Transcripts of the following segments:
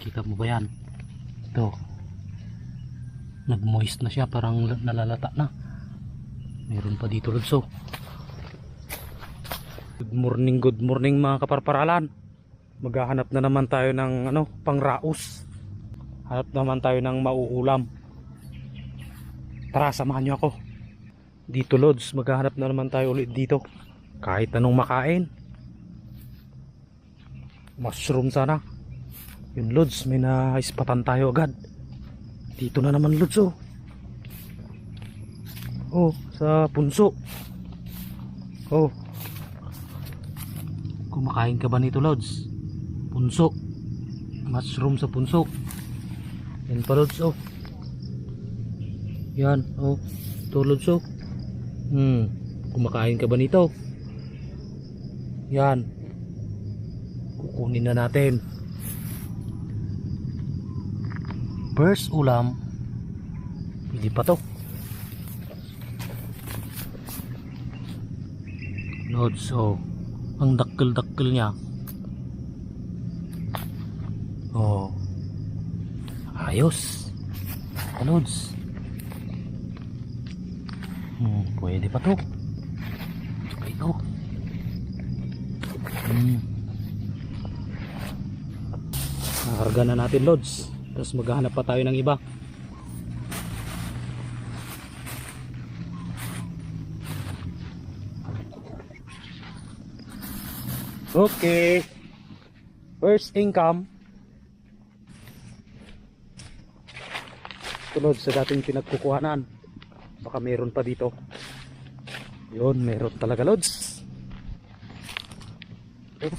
Kita mo ba yan? Ito. Nag-moist na siya. Parang la- nalalata na. Meron pa dito Lodso. Good morning, good morning mga kaparparalan. Maghahanap na naman tayo ng ano, pangraos. Hanap naman tayo ng mauulam. Tara, samahan niyo ako. Dito Lods, maghahanap na naman tayo ulit dito. Kahit anong makain. Mushroom sana. Yun Lods, may naispatan tayo agad. Dito na naman Lods oh. Oh, sa punso. Oh. Kumakain ka ba nito Lods? Punso. Mushroom sa punso. Yan pa Lods oh. Yan oh. Ito Lods oh. Hmm. Kumakain ka ba nito? Yan. Kukunin na natin. First ulam. Pwede pa to. Lods, oh. Ang dakkel-dakkel niya. Oh. Ayos. Lods. Hmm, pwede pa to. Ito. Hmm. Nakarga na natin loads. Tapos maghahanap pa tayo ng iba. Okay. First income. Tulad sa dating pinagkukuhanan. Baka meron pa dito. Yun, meron talaga loads. Ito.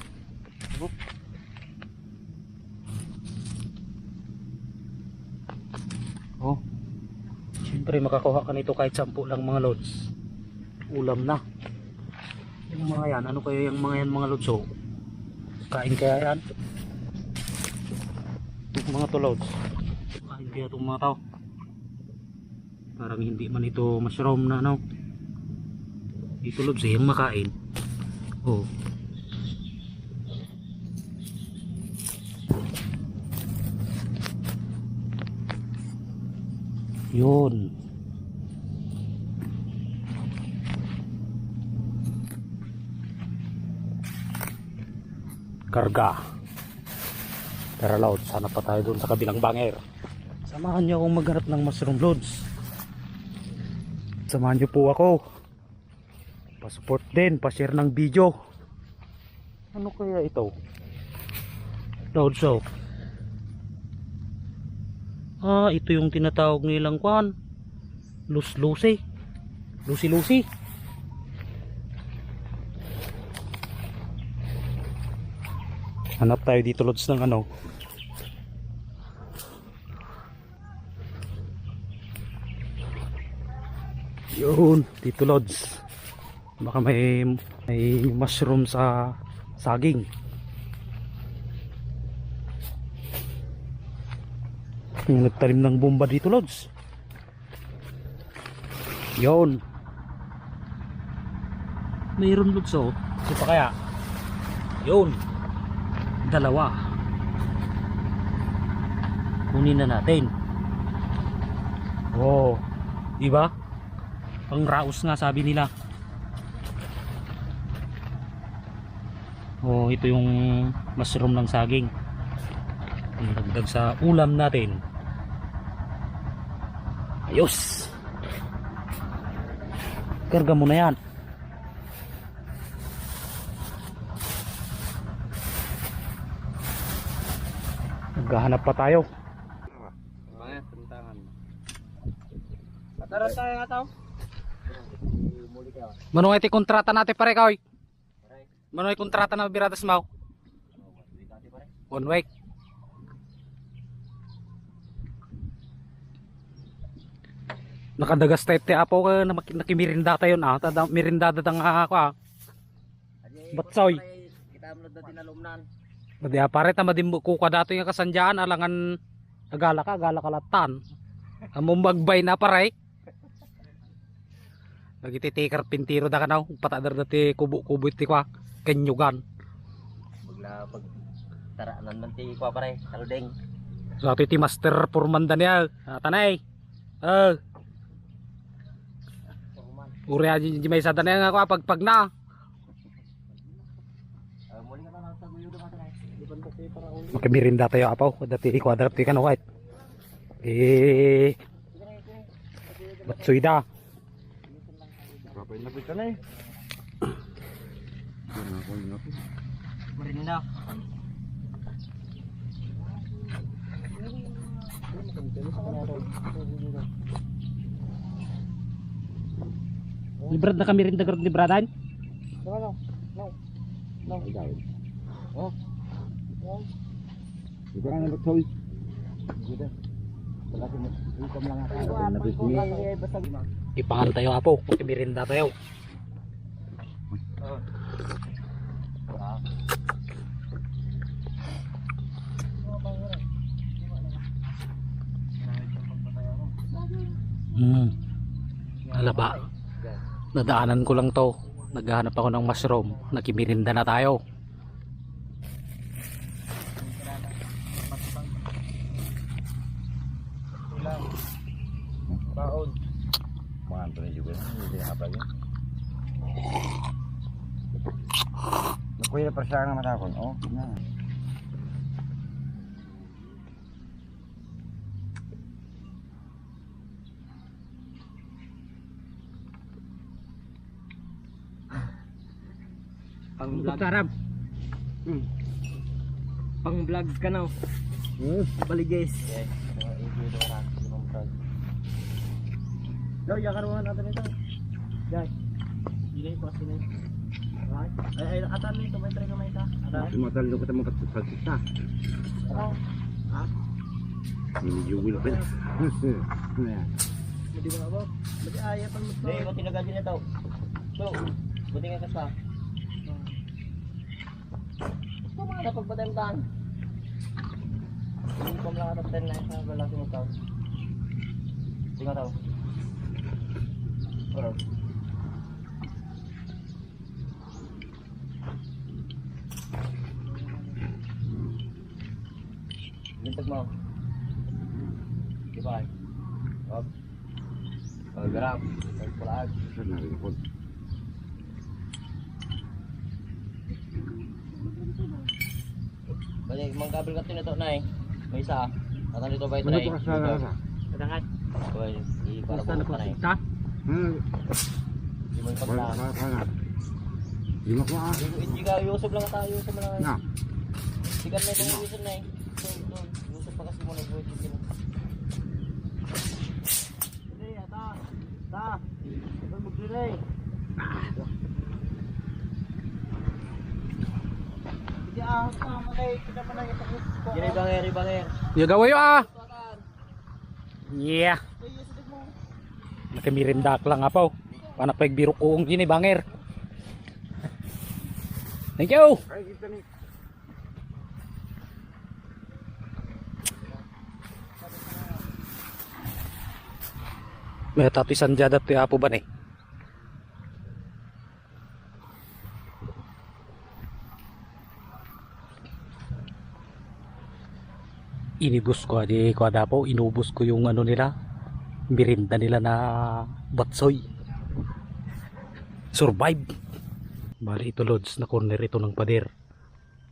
Siyempre makakuha ka nito kahit sampu lang mga loads. Ulam na. Yung mga yan, ano kaya yung mga yan mga loads oh? Kain kaya yan? Itong mga to loads. Kain kaya itong mga tao. Parang hindi man ito mushroom na ano. Dito loads eh, yung makain. Oh. Yun. Karga. Tara load, sana pa tayo dun sa kabilang banger. Samahan niyo akong maghanap ng mushroom loads. Samahan niyo po ako. Pa-support din, pa-share ng video. Ano kaya ito? Load soap. Ah, ito yung tinatawag nilang kwan. Lus-lusi. Lusi-lusi. Hanap tayo dito lods ng ano. Yun, dito lods. Baka may may mushroom sa saging. Yung nagtanim ng bomba dito, Lods. Yon. Mayroon, Lods, oh. Ito pa kaya? Yon. Dalawa. Kunin na natin. Oh. Diba? Pang raos nga sabi nila. Oh, ito yung mushroom ng saging. Dagdag sa ulam natin. Ayos. Karga mo na yan. Naghahanap pa tayo. Pataran tayo nga tao. Manong iti kontrata natin pare kaoy. Manong kontrata na biradas mau. One week. Nakadagas tayo ti apo ka na maki- nakimirinda tayo na. Tada mirinda datang ako ah. Batsoy. Kita mo na tinalumnan. Badi pare ta madim ko ka dato yung kasanjaan alangan agala ka agala kalatan. Among magbay na pare. Lagi ti tikar pintiro da kanaw patadar dati kubo-kubo ti kwa kenyugan. Bagla pag taraanan man ti kwa pare. Taludeng. Sa ti master purmanda niya. Ah, tanay. Eh. Uri aja di may sa tanay nga ako pagpag na. Muli ka na lang sa guyo doon natin ay. Di ba kasi Makimirinda tayo apaw. Dati kwadrat ti kan white. Eh. Batsuida. Kapay na pita na eh. Marinda. Librad na kami rin dagar libradan. No, no. No. No. Ay, dahil. Oh. Di ba nagtoy? Dito. Wala ko. Ikam lang ako. Na. Basta Ipangan tayo apaw. Makimirinda tayo. Hmm. Alaba. Nadaanan ko lang to. Naghahanap ako ng mushroom. Nakimirinda na tayo. Juga. Hindi apa yun. Nakuya na persiya nga matakon. Oh, na. Pang vlog. Sarap. Hmm. Pang vlog ka na. Hmm. Bali guys. Yo, yakan mo natin ito. Jai. Dili ko sini. Right. Ay ay atan nito may ka may isa. Atan. Sumatal ko kita mga pagkita. Oh. Ha? Hindi will pa. Na. Hindi mo ba? Bagi aya pang mo. Dili ko tinaga din ito. So, buti nga kasa. Tama na pagpatemtan. Hindi ko lang ata ten na sa lalaki mo tao. Tingnan tao. Oro. Bintag mo. Di ba? Up. Pag-grab. Pag-pulaan. Saan na rin ako? Bali, mang kabel ka tinato na eh. May isa. Natan dito ba ito Ano na eh? to ka sa sa? Kadangan. Boy, di para bukas na eh. Hmm. Ka. Di mo ko ah. Hindi ka, yusog lang tayo, yusog lang. Na. Ka na yung yusog na eh. Yusog pa kasi mo nag-work yun. Hindi, ata. Ta. Doon mag-delay. Ah, pa na. Gini banger, banger. Yagawa yo ah. Yeah. Nakimirinda ka lang apaw. Paano pagbiro ko gini banger. Thank you. May tati sanjada ti apo ba ni? Inibus ko di ko ada po inubos ko yung ano nila birinda nila na batsoy. Survive. Bali ito lods na corner ito ng pader.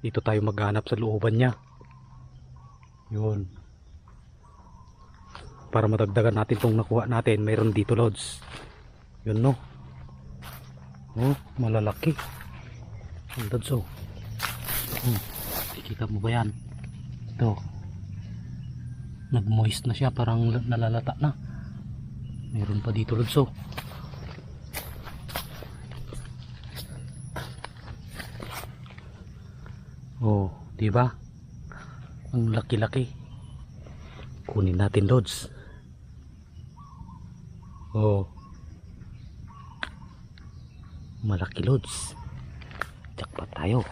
Dito tayo maghanap sa looban niya. Yun. Para madagdagan natin itong nakuha natin mayroon dito lods. Yun no? Oh malalaki. Ang lods oh. Hmm. kikita mo ba yan? Ito. Nag moist na siya parang la- nalalata na mayroon pa dito lods oh di ba? Ang laki-laki. Kunin natin loads oh. Malaki loads jackpot tayo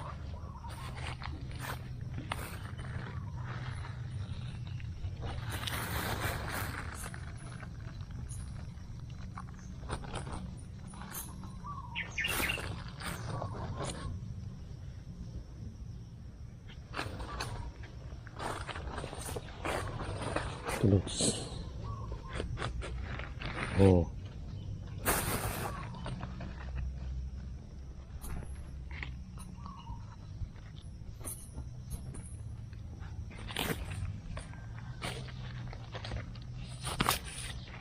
Tulods. Oh.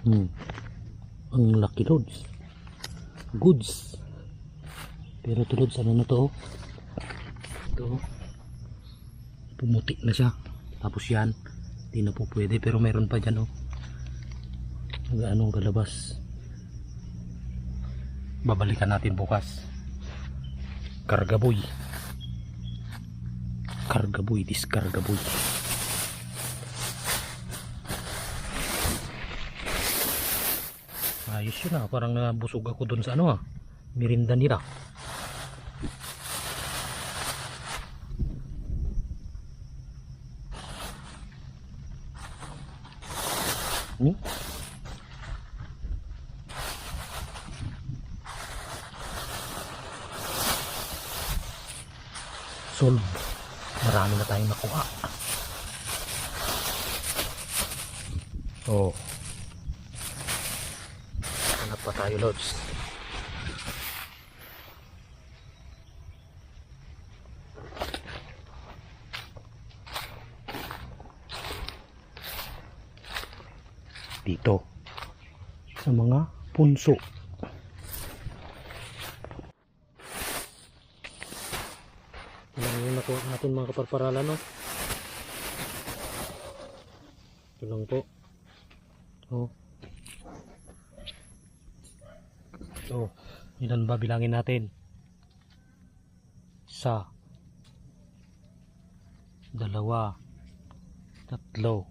Hmm. Ang laki loads. Goods. Pero tulad sa ano na to? oh. Ito. oh. Pumuti na siya. Tapos yan. Hindi na po pwede pero meron pa dyan oh. Hanggang anong galabas. Babalikan natin bukas. Kargaboy. Kargaboy, diskargaboy. Ayos yun ah. Parang nabusog ako dun sa ano ah. Mirinda nila. Hmm? Solve. Marami na tayong nakuha. Oh. Hanap pa tayo, Lods. Dito. Sa mga punso. Yan yung nakuha natin mga kaparparalan, no? Ito lang po. Oh. So, ilan ba bilangin natin? Isa. Dalawa. Tatlo.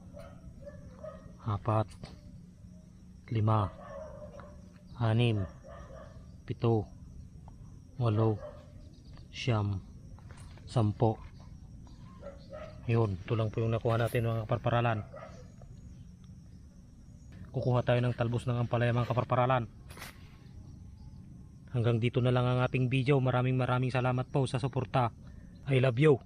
Apat. Lima. Anim. Pito. Walo. Siyam. Sampo. Yun, ito lang po yung nakuha natin mga kaparparalan. Kukuha tayo ng talbos ng ampalaya mga kaparparalan. Hanggang dito na lang ang ating video. Maraming maraming salamat po sa suporta. I love you.